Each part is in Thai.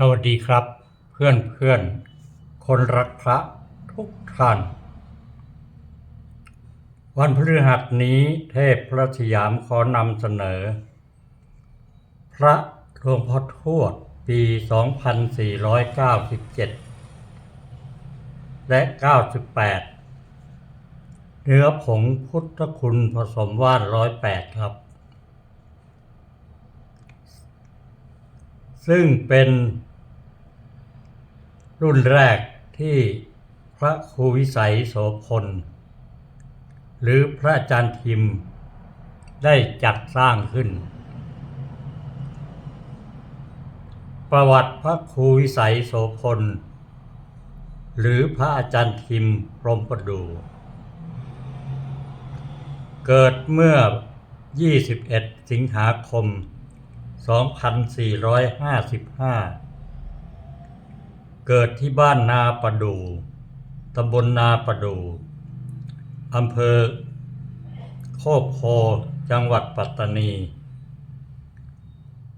สวัสดีครับ เพื่อนเพื่อนคนรักพระทุกท่าน วันพฤหัสนี้เทพพระสยามขอนำเสนอ พระหลวงพ่อทวดปี 2497 และ 98 เนื้อผงพุทธคุณผสมว่านร้อยแปดครับซึ่งเป็น รุ่นแรกที่พระครูวิสัยโสพล หรือพระอาจารย์ทิม ได้จัดสร้างขึ้น ประวัติพระครูวิสัยโสพล หรือพระอาจารย์ทิมพรมประดู เกิดเมื่อ 21 สิงหาคม 2455 เกิดที่บ้านนาประดูตำบลนาประดูอำเภอโคกโพจังหวัดปัตตานี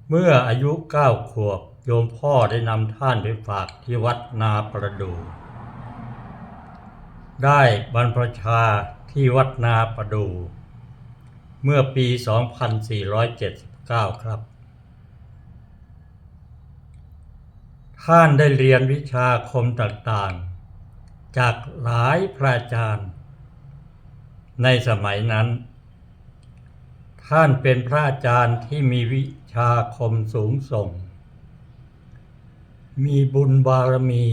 เมื่ออายุเก้าขวบโยมพ่อได้นำท่านไปฝากที่วัดนาประดู ได้บรรพชาที่วัดนาประดู เมื่อปี 2479 ครับ ท่านได้เรียนวิชาคมต่างๆ จากหลายพระอาจารย์ ในสมัยนั้น ท่านเป็นพระอาจารย์ที่มีวิชาคมสูงส่ง มีบุญบารมี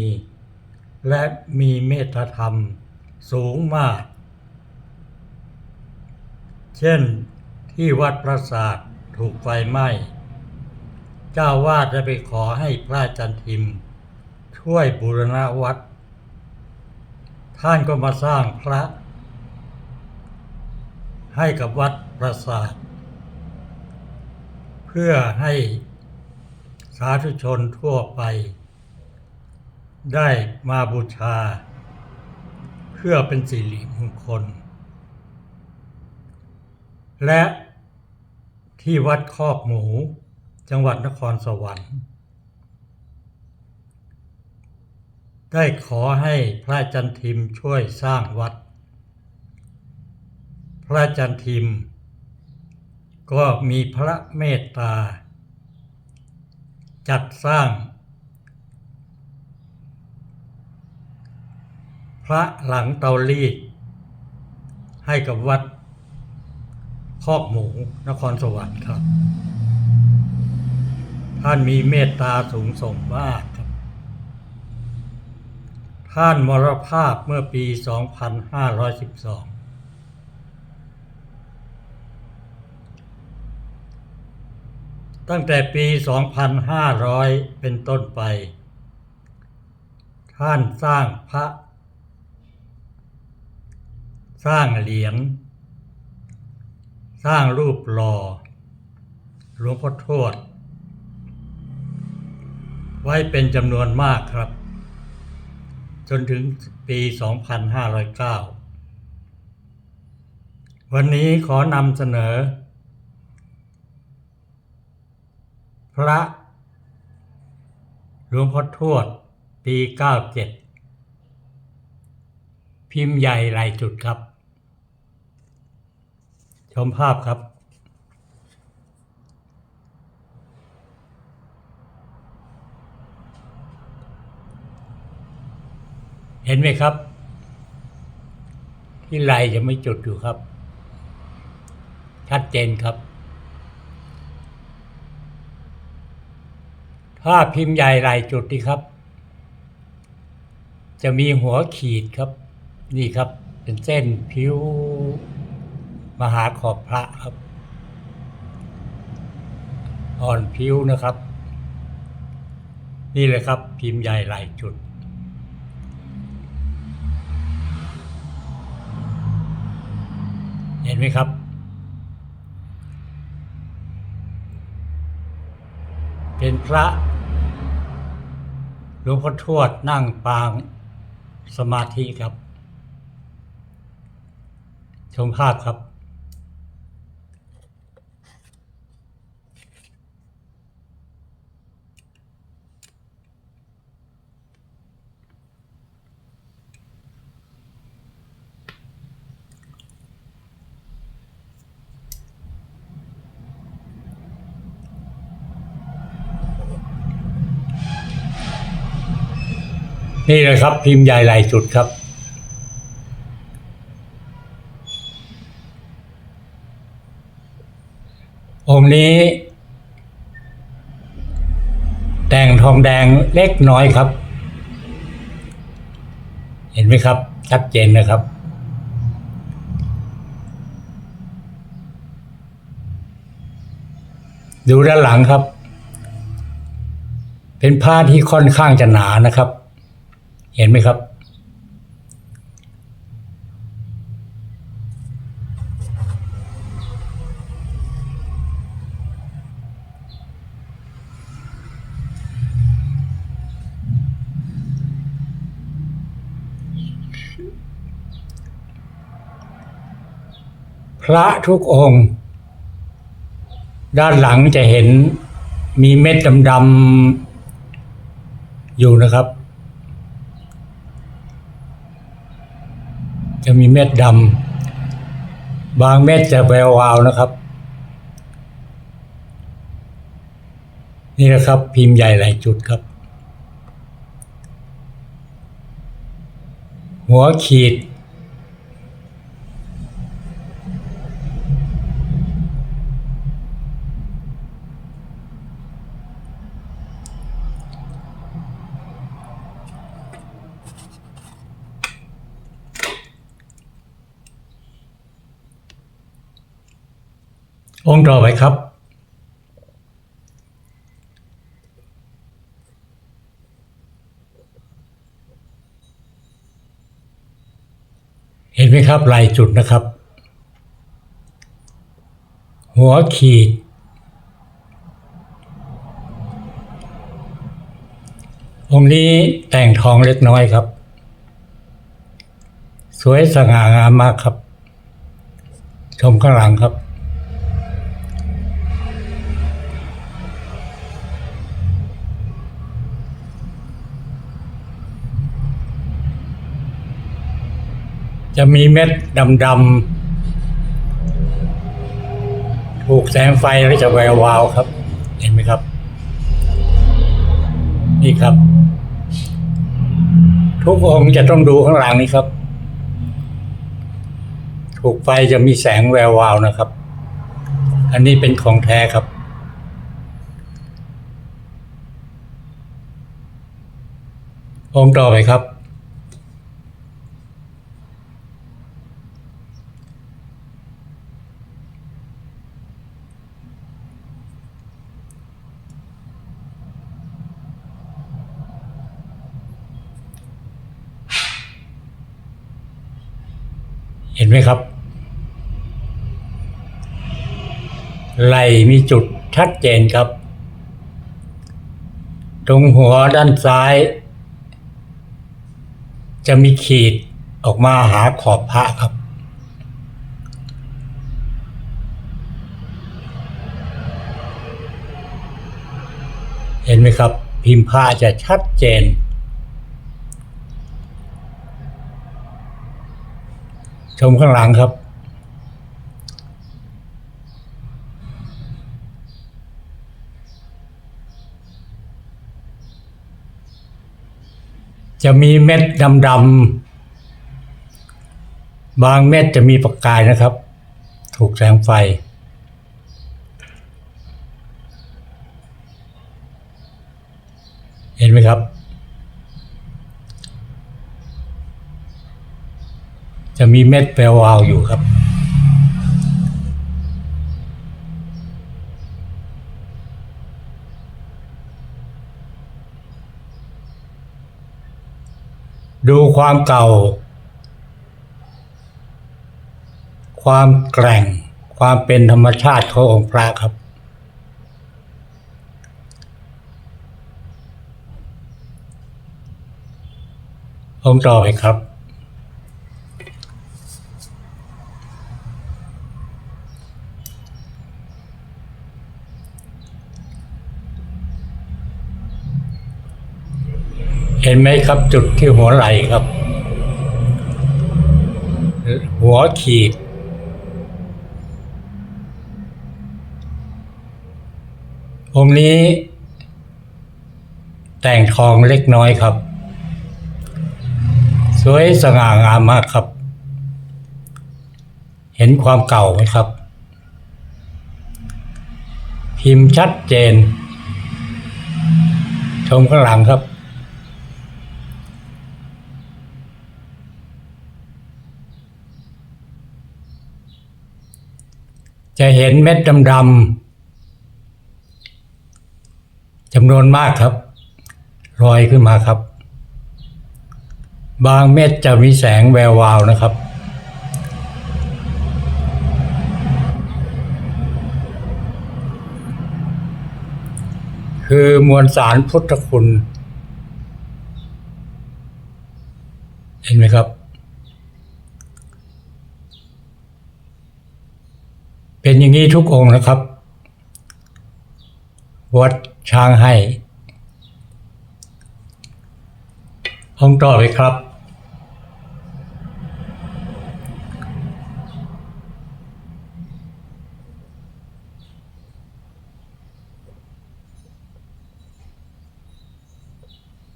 และมีเมตธรรมสูงมาก เช่นที่วัดปราสาทถูกไฟไหม้ จ้าวาดได้ไปขอให้พระอาจารย์ทิม ช่วยบูรณะวัด ท่านก็มาสร้างพระ ให้กับวัดปราสาท เพื่อให้สาธุชนทั่วไป ได้มาบูชา เพื่อเป็นสิริมงคล และที่วัดคอกหมู จังหวัดนครสวรรค์ ได้ขอให้พระจันทิมช่วยสร้างวัด พระจันทิม ก็มีพระเมตตา จัดสร้าง พระหลังเตารีดให้กับวัดคอกหมูนครสวรรค์ครับ ท่านมีเมตตาสูงส่งมากครับ ท่านมรภาพเมื่อปี 2512 ตั้งแต่ปี 2500 เป็นต้นไป ท่านสร้างพระ สร้างเหรียญสร้างรูปหล่อหลวงพ่อทวด ไว้เป็นจำนวนมากครับ จนถึงปี 2509 วันนี้ขอนำเสนอ พระหลวงพ่อทวด ปี 97 พิมพ์ใหญ่ลายจุดครับ ชมภาพครับ เห็นไหมครับ ที่ไหลจะไม่จุดอยู่ครับ ชัดเจนครับ ถ้าพิมพ์ใหญ่ลายจุดนี่ครับ จะมีหัวขีดครับ นี่ครับ เป็นเส้นผิวมหาขอบพระครับ อ่อนผิวนะครับ นี่เลยครับ พิมพ์ใหญ่ลายจุด เห็ นไหมครับเป็นพระหลวงพ่อทวดนั่งปางสมาธิครับ ชมภาพครับ นี่เลยครับ พิมพ์ใหญ่หลายจุดครับ องค์นี้ แต่งทองแดงเล็กน้อยครับ เห็นไหมครับ ชัดเจนนะครับดูด้านหลังครับ เป็นผ้าที่ค่อนข้างจะหนานะครับ เห็นไหมครับ พระทุกองค์ ด้านหลังจะเห็นมีเม็ดดำๆอยู่นะครับ จะ มีเม็ดดำบางเม็ดจะแวววาวนะครับ นี่นะครับ พิมพ์ใหญ่หลายจุดครับ หัวขีด องค์ต่อไปครับ เห็นไหมครับลายจุดนะครับ หัวขีด องค์นี้แต่งทองเล็กน้อยครับ สวยสง่างามมากครับ ชมข้างหลังครับ จะมีเม็ดดำๆถูกแสงไฟแล้วจะแวววาวครับ เห็นไหมครับ นี่ครับ ทุกองค์จะต้องดูข้างหลังนี้ครับ ถูกไฟจะมีแสงแวววาวนะครับ อันนี้เป็นของแท้ครับองค์ต่อไปครับ เห็นไหมครับ ไหลมีจุดชัดเจนครับ ตรงหัวด้านซ้าย จะมีขีดออกมาหาขอบพระครับ เห็นไหมครับ พิมพ์ผ้าจะชัดเจนชมข้างหลังครับ จะมีเม็ดดำๆบางเม็ดจะมีประกายนะครับ ถูกแสงไฟ เห็นไหมครับ จะมีเม็ดแปลวาวอยู่ครับ ดูความเก่า ความแกร่ง ความเป็นธรรมชาติขององค์พระครับ องค์ต่อไปครับ เห็นไหมครับจุดที่หัวไหล่ครับ หัวขีด องค์นี้ แต่งทองเล็กน้อยครับ สวยสง่างามมากครับ เห็นความเก่าไหมครับ พิมพ์ชัดเจน ชมข้างหลังครับ จะเห็นเม็ดดำๆจำนวนมากครับลอยขึ้นมาครับ บางเม็ดจะมีแสงแวววาวนะครับ คือมวลสารพุทธคุณ เห็นไหมครับ เป็นอย่างนี้ทุกองค์นะครับ วัดช้างให้องค์ต่อไปครับ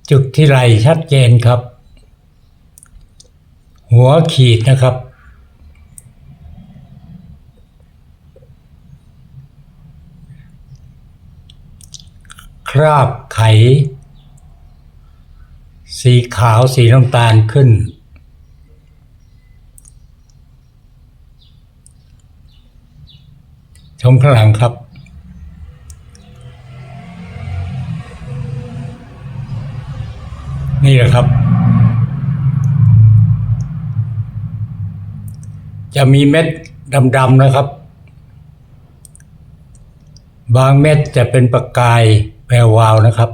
จุดที่ไหลชัดเจนครับ หัวขีดนะครับ คราบไข สีขาวสีน้ำตาลขึ้น ชมข้างหลังครับ นี่แหละครับ จะมีเม็ดดำๆนะครับบางเม็ดจะเป็นประกาย แวววาวนะครับ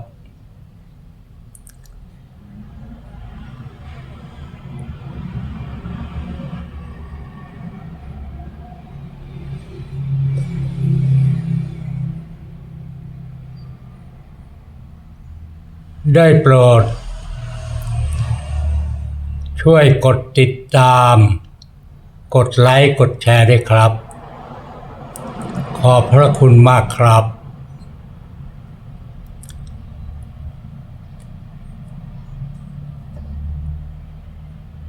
ได้โปรด ช่วยกดติดตาม กดไลค์ กดแชร์ด้วยครับ ขอบพระคุณมากครับ